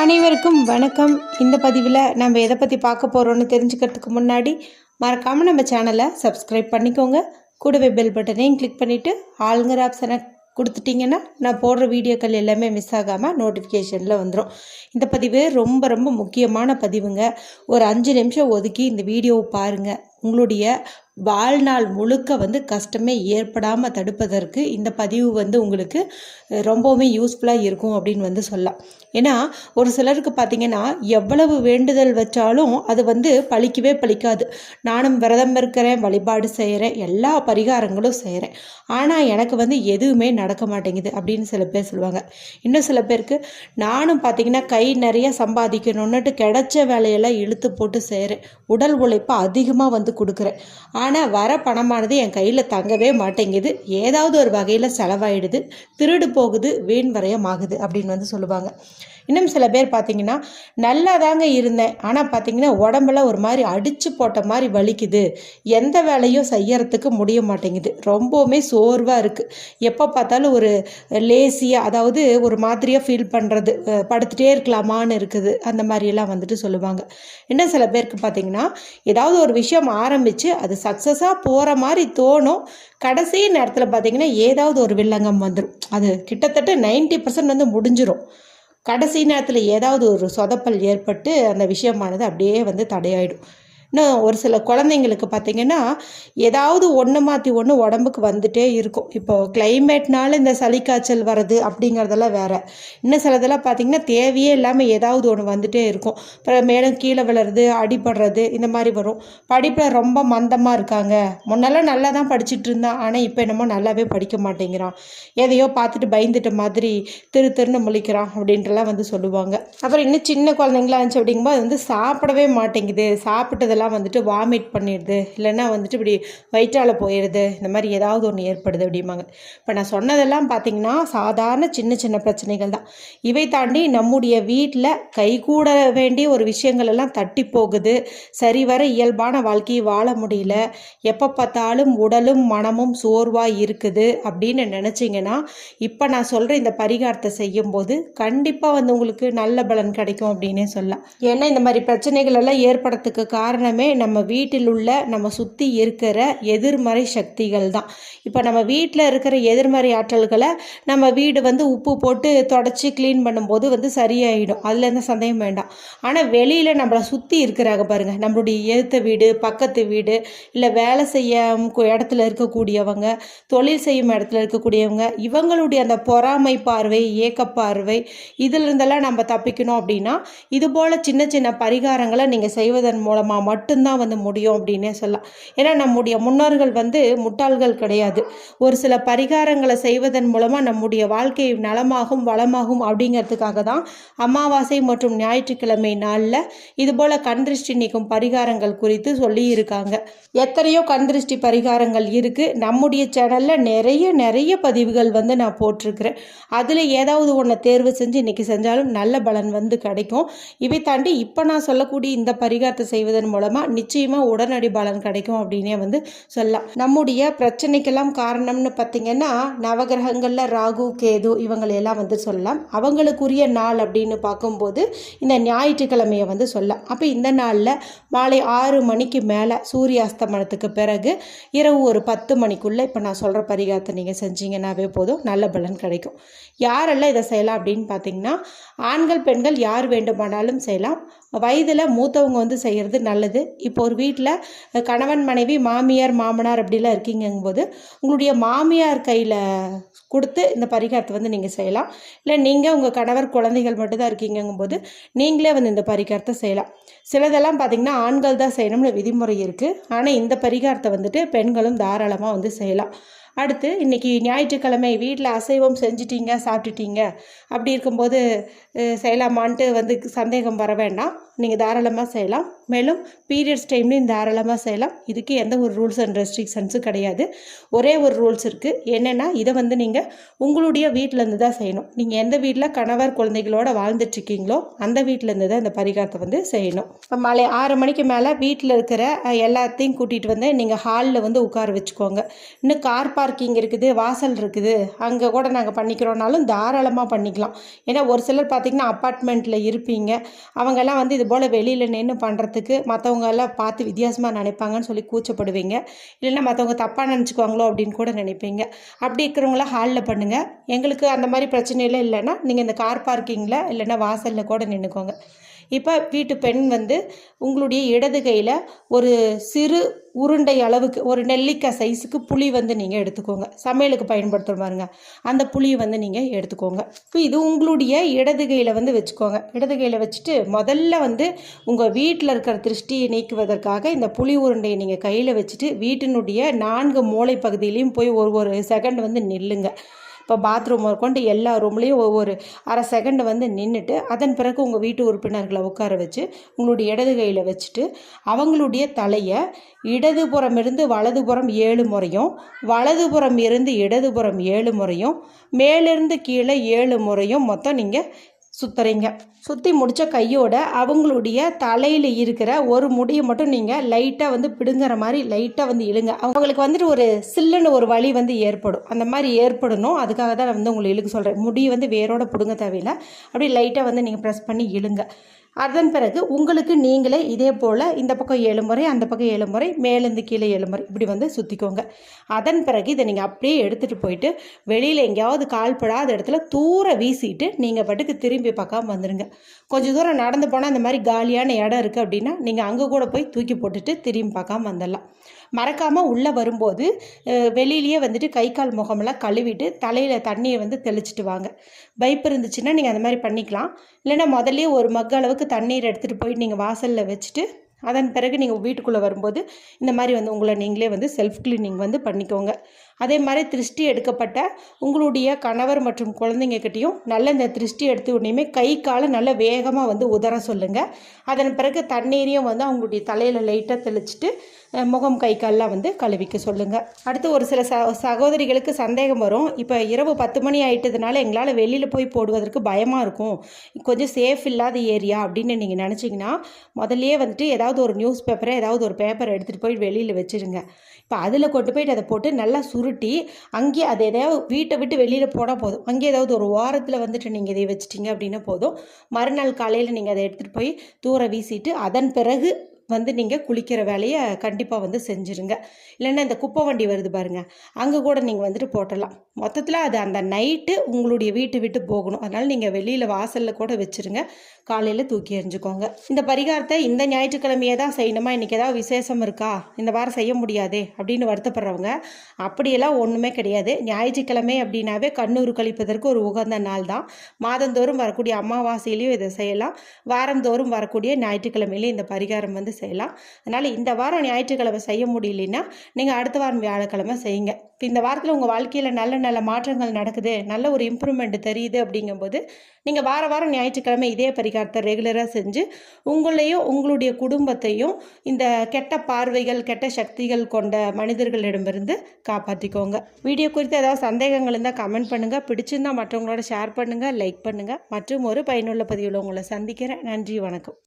அனைவருக்கும் வணக்கம். இந்த பதிவில் நம்ம எதை பற்றி பார்க்க போகிறோன்னு தெரிஞ்சுக்கிறதுக்கு முன்னாடி மறக்காமல் நம்ம சேனலை சப்ஸ்கிரைப் பண்ணிக்கோங்க. கூடவே பெல் பட்டனையும் கிளிக் பண்ணிவிட்டு ஆளுங்கிற ஆப்ஷனை கொடுத்துட்டிங்கன்னா நான் போடுற வீடியோக்கள் எல்லாமே மிஸ் ஆகாமல் நோட்டிஃபிகேஷனில் வந்துடும் இந்த பதிவு ரொம்ப ரொம்ப முக்கியமான பதிவுங்க. ஒரு அஞ்சு நிமிஷம் ஒதுக்கி இந்த வீடியோவை பாருங்கள் உங்களுடைய வாழ்நாள் முழுக்க வந்து கஷ்டமே ஏற்படாமல் தடுப்பதற்கு இந்த பதிவு வந்து உங்களுக்கு ரொம்பவுமே யூஸ்ஃபுல்லாக இருக்கும் அப்படின்னு வந்து சொல்லலாம். ஏன்னா ஒரு சிலருக்கு பார்த்தீங்கன்னா எவ்வளவு வேண்டுதல் வச்சாலும் அது வந்து பழிக்கவே பழிக்காது. நானும் விரதம் இருக்கிறேன் வழிபாடு செய்கிறேன் எல்லா பரிகாரங்களும் செய்கிறேன் ஆனால் எனக்கு வந்து எதுவுமே நடக்க மாட்டேங்குது அப்படின்னு சில பேர் சொல்லுவாங்க. இன்னும் சில பேருக்கு நானும் பார்த்தீங்கன்னா கை நிறைய சம்பாதிக்கணுன்னுட்டு கிடைச்ச வேலையெல்லாம் இழுத்து போட்டு செய்கிறேன் உடல் உழைப்பை அதிகமாக வந்து கொடுக்குறேன். ஆனால் வர பணமானது என் கையில் தங்கவே மாட்டேங்குது. ஏதாவது ஒரு வகையில் செலவாயிடுது. திருடு போகுது வீண் வரையமாகுது அப்படின்னு வந்து சொல்லுவாங்க. இன்னும் சில பேர் பார்த்தீங்கன்னா நல்லா தாங்க இருந்தேன். ஆனால் பார்த்தீங்கன்னா உடம்புல ஒரு மாதிரி அடித்து போட்ட மாதிரி வலிக்குது. எந்த வேலையும் செய்யறதுக்கு முடிய மாட்டேங்குது. ரொம்பவுமே சோர்வாக இருக்குது எப்போ பார்த்தாலும் ஒரு லேசியாக அதாவது ஒரு மாதிரியாக ஃபீல் பண்ணுறது படுத்துகிட்டே இருக்கலாமான்னு இருக்குது. அந்த மாதிரியெல்லாம் வந்துட்டு சொல்லுவாங்க. இன்னும் சில பேருக்கு பார்த்தீங்கன்னா ஏதாவது ஒரு விஷயம் ஆரம்பித்து அது சக்ஸஸாக போகிற மாதிரி தோணும். கடைசி நேரத்தில் பார்த்தீங்கன்னா ஏதாவது ஒரு வில்லங்கம் வந்துடும் அது கிட்டத்தட்ட 90% பர்சன்ட் வந்து முடிஞ்சிடும் கடைசி நேரத்தில் ஏதாவது ஒரு சொதப்பல் ஏற்பட்டு அந்த விஷயமானது அப்படியே வந்து தடையாயிடும். இன்னும் ஒரு சில குழந்தைங்களுக்கு பார்த்திங்கன்னா ஏதாவது ஒன்று மாற்றி ஒன்று உடம்புக்கு வந்துட்டே இருக்கும். இப்போது கிளைமேட்னால இந்த சளி காய்ச்சல் வர்றது அப்படிங்கிறதெல்லாம் வேறு. இன்னும் சிலதெல்லாம் பார்த்திங்கன்னா தேவையே இல்லாமல் ஏதாவது ஒன்று வந்துட்டே இருக்கும். அப்புறம் மேலும் கீழே விழுறது அடிபடுறது இந்த மாதிரி வரும். படிப்பில் ரொம்ப மந்தமாக இருக்காங்க. முன்னெல்லாம் நல்லா தான் படிச்சுட்டு இருந்தான் ஆனால் இப்போ என்னமோ நல்லாவே படிக்க மாட்டேங்கிறான். எதையோ பார்த்துட்டு பயந்துட்ட மாதிரி திரு திருன்னு முழிக்கிறான் அப்படின்றலாம் வந்து சொல்லுவாங்க. அப்புறம் இன்னும் சின்ன குழந்தைங்களா இருந்துச்சு அப்படிங்கும்போது அது வந்து சாப்பிடவே மாட்டேங்குது. அதெல்லாம் வந்துட்டு வாமிட் பண்ணிடுது. இல்லைன்னா வந்துட்டு இப்படி வயிற்றால் போயிடுது இந்த மாதிரி ஏதாவது ஒன்று ஏற்படுது அப்படிம்பாங்க. இப்போ நான் சொன்னதெல்லாம் பார்த்தீங்கன்னா சாதாரண சின்ன சின்ன பிரச்சனைகள் தான். இவை தாண்டி நம்முடைய வீட்டில் கைகூட வேண்டிய ஒரு விஷயங்கள் எல்லாம் தட்டி போகுது. சரிவர இயல்பான வாழ்க்கையை வாழ முடியல. எப்போ பார்த்தாலும் உடலும் மனமும் சோர்வாக இருக்குது அப்படின்னு நினச்சிங்கன்னா இப்போ நான் சொல்கிற இந்த பரிகாரத்தை செய்யும்போது கண்டிப்பாக வந்து உங்களுக்கு நல்ல பலன் கிடைக்கும் அப்படின்னே சொல்லலாம். ஏன்னா இந்த மாதிரி பிரச்சனைகள் எல்லாம் ஏற்படுறதுக்கு காரணம் நம்ம வீட்டில் உள்ள நம்ம சுற்றி இருக்கிற எதிர்மறை சக்திகள் தான். இப்போ நம்ம வீட்டில் இருக்கிற எதிர்மறை ஆற்றல்களை நம்ம வீடு வந்து உப்பு போட்டு தொடச்சி க்ளீன் பண்ணும்போது வந்து சரியாயிடும். அதில் எந்த சந்தேகம் வேண்டாம். ஆனால் வெளியில் நம்மளை சுற்றி இருக்கிறாங்க பாருங்கள் நம்மளுடைய எழுத்த வீடு பக்கத்து வீடு இல்லை வேலை செய்ய இடத்துல இருக்கக்கூடியவங்க தொழில் செய்யும் இடத்துல இருக்கக்கூடியவங்க இவங்களுடைய அந்த பொறாமை பார்வை ஏக்க பார்வை இதிலிருந்தெல்லாம் நம்ம தப்பிக்கணும் அப்படின்னா இது போல் சின்ன சின்ன பரிகாரங்களை நீங்கள் செய்வதன் மூலமாக மட்டும்தான் வந்து முடியும் அப்படின்னே சொல்லலாம். ஏன்னா நம்முடைய முன்னோர்கள் வந்து முட்டாள்கள் கிடையாது. ஒரு சில பரிகாரங்களை செய்வதன் மூலமாக நம்முடைய வாழ்க்கை நலமாகும் வளமாகும் அப்படிங்கிறதுக்காக தான் அமாவாசை மற்றும் ஞாயிற்றுக்கிழமை நாளில் இதுபோல் கந்திருஷ்டி நீக்கும் பரிகாரங்கள் குறித்து சொல்லி இருக்காங்க எத்தனையோ கண்திருஷ்டி பரிகாரங்கள் இருக்குது நம்முடைய சேனலில் நிறைய நிறைய பதிவுகள் வந்து நான் போட்டிருக்கிறேன். அதில் ஏதாவது ஒன்றை தேர்வு செஞ்சு இன்றைக்கி செஞ்சாலும் நல்ல பலன் வந்து கிடைக்கும். இவை தாண்டி இப்போ நான் சொல்லக்கூடிய இந்த பரிகாரத்தை செய்வதன் மூலம் மூலமாக நிச்சயமாக உடனடி பலன் கிடைக்கும் அப்படின்னே வந்து சொல்லலாம். நம்முடைய பிரச்சனைக்கெல்லாம் காரணம்னு பார்த்தீங்கன்னா நவகிரகங்களில் ராகு கேது இவங்களையெல்லாம் வந்து சொல்லலாம். அவங்களுக்குரிய நாள் அப்படின்னு பார்க்கும்போது இந்த ஞாயிற்றுக்கிழமையை வந்து சொல்லலாம். அப்போ இந்த நாளில் மாலை ஆறு மணிக்கு மேலே சூரிய அஸ்தமனத்துக்கு பிறகு இரவு ஒரு பத்து மணிக்குள்ளே இப்போ நான் சொல்கிற பரிகாரத்தை நீங்கள் செஞ்சீங்கன்னாவே போதும். நல்ல பலன் கிடைக்கும். யாரெல்லாம் இதை செய்யலாம் அப்படின்னு பார்த்தீங்கன்னா ஆண்கள் பெண்கள் யார் வேண்டுமானாலும் செய்யலாம். வயதில் மூத்தவங்க வந்து செய்கிறது நல்லது. இப்போ ஒரு வீட்டில் கணவன் மனைவி மாமியார் மாமனார் அப்படிலாம் இருக்கீங்கும்போது உங்களுடைய மாமியார் கையில் கொடுத்து இந்த பரிகாரத்தை வந்து நீங்கள் செய்யலாம். இல்லை நீங்கள் உங்கள் கணவர் குழந்தைகள் மட்டும்தான் இருக்கீங்கும்போது நீங்களே வந்து இந்த பரிகாரத்தை செய்யலாம். சிலதெல்லாம் பார்த்தீங்கன்னா ஆண்கள் தான் செய்யணும்னு விதிமுறை இருக்குது ஆனால் இந்த பரிகாரத்தை வந்துட்டு பெண்களும் தாராளமாக வந்து செய்யலாம். அடுத்து இன்றைக்கி ஞாயிற்றுக்கிழமை வீட்டில் அசைவம் செஞ்சிட்டீங்க சாப்பிட்டுட்டீங்க. அப்படி இருக்கும்போது செய்யலாமான்ட்டு வந்து சந்தேகம் வர வேண்டாம். நீங்கள் தாராளமாக செய்யலாம். மேலும் பீரியட்ஸ் டைம்லையும் தாராளமாக செய்யலாம். இதுக்கு எந்த ஒரு ரூல்ஸ் அண்ட் ரெஸ்ட்ரிக்ஷன்ஸும் கிடையாது. ஒரே ஒரு ரூல்ஸ் இருக்குது என்னென்னா இதை வந்து நீங்கள் உங்களுடைய வீட்டிலேருந்து தான் செய்யணும். நீங்கள் எந்த வீட்டில் கணவர் குழந்தைகளோட வாழ்ந்துட்டுருக்கீங்களோ அந்த வீட்டிலேருந்து தான் இந்த பரிகாரத்தை வந்து செய்யணும். இப்போ மாலை ஆறு மணிக்கு மேலே வீட்டில் இருக்கிற எல்லாத்தையும் கூட்டிகிட்டு வந்து நீங்கள் ஹாலில் வந்து உட்கார வச்சுக்கோங்க. இன்னும் கார் பார்க்கிங் இருக்குது வாசல் இருக்குது. அங்கே கூட நாங்கள் பண்ணிக்கிறோனாலும் தாராளமாக பண்ணிக்கலாம். ஏன்னா ஒரு சிலர் பார்த்திங்கன்னா அப்பார்ட்மெண்ட்டில் இருப்பீங்க. அவங்கெல்லாம் வந்து இது போல் வெளியில் நின்று பண்ணுறதுக்கு மற்றவங்க எல்லாம் பார்த்து வித்தியாசமாக நினைப்பாங்கன்னு சொல்லி கூச்சப்படுவீங்க. இல்லைன்னா மற்றவங்க தப்பாக நினச்சிக்குவாங்களோ அப்படின்னு கூட நினைப்பீங்க. அப்படி இருக்கிறவங்களாம் ஹாலில் பண்ணுங்கள் எங்களுக்கு அந்த மாதிரி பிரச்சனையெல்லாம் இல்லைன்னா நீங்கள் இந்த கார் பார்க்கிங்கில் இல்லைன்னா வாசலில் கூட நின்றுக்கோங்க இப்போ வீட்டு பெண் வந்து உங்களுடைய இடது கையில் ஒரு சிறு உருண்டை அளவுக்கு ஒரு நெல்லிக்காய் சைஸுக்கு புளி வந்து நீங்கள் எடுத்துக்கோங்க. சமையலுக்கு பயன்படுத்துகிற பாருங்க. அந்த புளியை வந்து நீங்கள் எடுத்துக்கோங்க. இப்போ இது உங்களுடைய இடது கையில் வந்து வச்சுக்கோங்க. இடது கையில் வச்சுட்டு முதல்ல வந்து உங்கள் வீட்டில் இருக்கிற திருஷ்டியை நீக்குவதற்காக இந்த புளி உருண்டையை நீங்கள் கையில் வச்சுட்டு வீட்டினுடைய நான்கு மூளை பகுதியிலையும் போய் ஒரு ஒரு செகண்ட் வந்து நில்லுங்க. இப்போ பாத்ரூம் கொண்டு எல்லா ரூம்லேயும் ஒவ்வொரு அரை செகண்ட் வந்து நின்றுட்டு அதன் பிறகு உங்கள் வீட்டு உறுப்பினர்களை உட்கார வச்சு உங்களுடைய இடது கையில் வச்சுட்டு அவங்களுடைய தலையை இடதுபுறம் இருந்து வலதுபுறம் ஏழு முறையும் வலதுபுறம் இருந்து இடதுபுறம் ஏழு முறையும் மேலிருந்து கீழே ஏழு முறையும் மொத்தம் நீங்கள் சுற்றுறீங்க சுற்றி முடித்த கையோட அவங்களுடைய தலையில் இருக்கிற ஒரு முடியை மட்டும் நீங்கள் லைட்டாக வந்து பிடுங்குற மாதிரி லைட்டாக வந்து இழுங்க. அவங்களுக்கு வந்துட்டு ஒரு சில்லுன்னு ஒரு வலி வந்து ஏற்படும். அந்த மாதிரி ஏற்படணும். அதுக்காக தான் நான் வந்து உங்களை இழுக்க சொல்கிறேன் முடியை வந்து வேரோட பிடுங்க தேவையில்லை. அப்படியே லைட்டாக வந்து நீங்கள் ப்ரெஸ் பண்ணி இழுங்க. அதன் பிறகு உங்களுக்கு நீங்களே இதே போல் இந்த பக்கம் ஏழு முறை அந்த பக்கம் ஏழு முறை மேலேருந்து கீழே ஏழு முறை இப்படி வந்து சுற்றிக்கோங்க அதன் பிறகு இதை நீங்கள் அப்படியே எடுத்துகிட்டு போயிட்டு வெளியில் எங்கேயாவது கால்படாத இடத்துல தூர வீசிட்டு நீங்கள் பாட்டுக்கு திரும்பி பார்க்காம வந்துடுங்க கொஞ்சம் தூரம் நடந்து போனால் இந்த மாதிரி காலியான இடம் இருக்குது அப்படின்னா நீங்கள் அங்கே கூட போய் தூக்கி போட்டுட்டு திரும்பி பார்க்காம வந்துடலாம். மறக்காமல் உள்ளே வரும்போது வெளியிலேயே வந்துட்டு கை கால் முகமெல்லாம் கழுவிட்டு தலையில் தண்ணியை வந்து தெளிச்சிட்டு வாங்க. பைப் இருந்துச்சுன்னா நீங்கள் அந்த மாதிரி பண்ணிக்கலாம். இல்லைன்னா முதல்ல ஒரு மக் அளவுக்கு தண்ணீர் எடுத்துகிட்டு போய் நீங்கள் வாசலில் வச்சுட்டு அதன் பிறகு நீங்கள் வீட்டுக்குள்ளே வரும்போது இந்த மாதிரி வந்து உங்களை நீங்களே வந்து செல்ஃப் கிளீனிங் வந்து பண்ணிக்கோங்க. அதே மாதிரி திருஷ்டி எடுக்கப்பட்ட உங்களுடைய கணவர் மற்றும் குழந்தைங்கக்கிட்டேயும் நல்ல இந்த திருஷ்டி எடுத்து உடனேயுமே கை காலை நல்ல வேகமாக வந்து உதற சொல்லுங்கள் அதன் பிறகு தண்ணீரையும் வந்து அவங்களுடைய தலையில் லைட்டாக தெளிச்சுட்டு முகம் கை கால்லாம் வந்து கழுவிக்க சொல்லுங்கள் அடுத்து ஒரு சில ச சகோதரிகளுக்கு சந்தேகம் வரும். இப்போ இரவு பத்து மணி ஆயிட்டதுனால எங்களால் வெளியில் போய் போடுவதற்கு பயமாக இருக்கும். கொஞ்சம் சேஃப் இல்லாத ஏரியா அப்படின்னு நீங்கள் நினச்சிங்கன்னா முதல்லையே வந்துட்டு ஏதாவது ஒரு நியூஸ் பேப்பரை ஏதாவது ஒரு பேப்பர் எடுத்துகிட்டு போய் வெளியில் வச்சுருங்க. இப்போ அதில் கொண்டு போயிட்டு அதை போட்டு நல்லா உருட்டி அங்கேயே அதை எதாவது வீட்டை விட்டு வெளியில் போனால் போதும். அங்கே ஏதாவது ஒரு வாரத்தில் வந்துட்டு நீங்கள் இதை வச்சிட்டிங்க அப்படின்னா போதும். மறுநாள் காலையில் நீங்கள் அதை எடுத்துகிட்டு போய் தூர வீசிட்டு அதன் பிறகு வந்து நீங்கள் குளிக்கிற வேலையை கண்டிப்பாக வந்து செஞ்சுருங்க. இல்லைன்னா இந்த குப்பை வண்டி வருது பாருங்கள் அங்கே கூட நீங்கள் வந்துட்டு போட்டலாம். மொத்தத்தில் அது அந்த நைட்டு உங்களுடைய வீட்டு விட்டு போகணும். அதனால் நீங்கள் வெளியில் வாசலில் கூட வச்சுருங்க. காலையில் தூக்கி எறிஞ்சுக்கோங்க. இந்த பரிகாரத்தை இந்த ஞாயிற்றுக்கிழமையே தான் செய்யணுமா? இன்றைக்கி ஏதாவது விசேஷம் இருக்கா? இந்த வாரம் செய்ய முடியாதே அப்படின்னு வருத்தப்படுறவங்க அப்படியெல்லாம் ஒன்றுமே கிடையாது. ஞாயிற்றுக்கிழமை அப்படின்னாவே கண்ணூர் கழிப்பதற்கு ஒரு உகந்த நாள் தான். மாதந்தோறும் வரக்கூடிய அமாவாசையிலையும் இதை செய்யலாம். வாரந்தோறும் வரக்கூடிய ஞாயிற்றுக்கிழமையிலையும் இந்த பரிகாரம் வந்து செய்யலாம். அதனால் இந்த வாரம் ஞாயிற்றுக்கிழமை செய்ய முடியலன்னா நீங்கள் அடுத்த வாரம் வியாழக்கிழமை செய்யுங்க. இப்போ இந்த வாரத்தில் உங்கள் வாழ்க்கையில் நல்ல நல்ல மாற்றங்கள் நடக்குது நல்ல ஒரு இம்ப்ரூவ்மெண்ட் தெரியுது அப்படிங்கும்போது நீங்கள் வார வாரம் ஞாயிற்றுக்கிழமை இதே பரிகாரத்தை ரெகுலராக செஞ்சு உங்களையும் உங்களுடைய குடும்பத்தையும் இந்த கெட்ட பார்வைகள் கெட்ட சக்திகள் கொண்ட மனிதர்களிடமிருந்து காப்பாற்றிக்கோங்க வீடியோ குறித்து ஏதாவது சந்தேகங்கள் இருந்தால் கமெண்ட் பண்ணுங்கள் பிடிச்சிருந்தால் மற்றவங்களோட ஷேர் பண்ணுங்கள் லைக் பண்ணுங்கள் மற்றும் ஒரு பயனுள்ள பதிவில் உங்களை சந்திக்கிறேன். நன்றி வணக்கம்.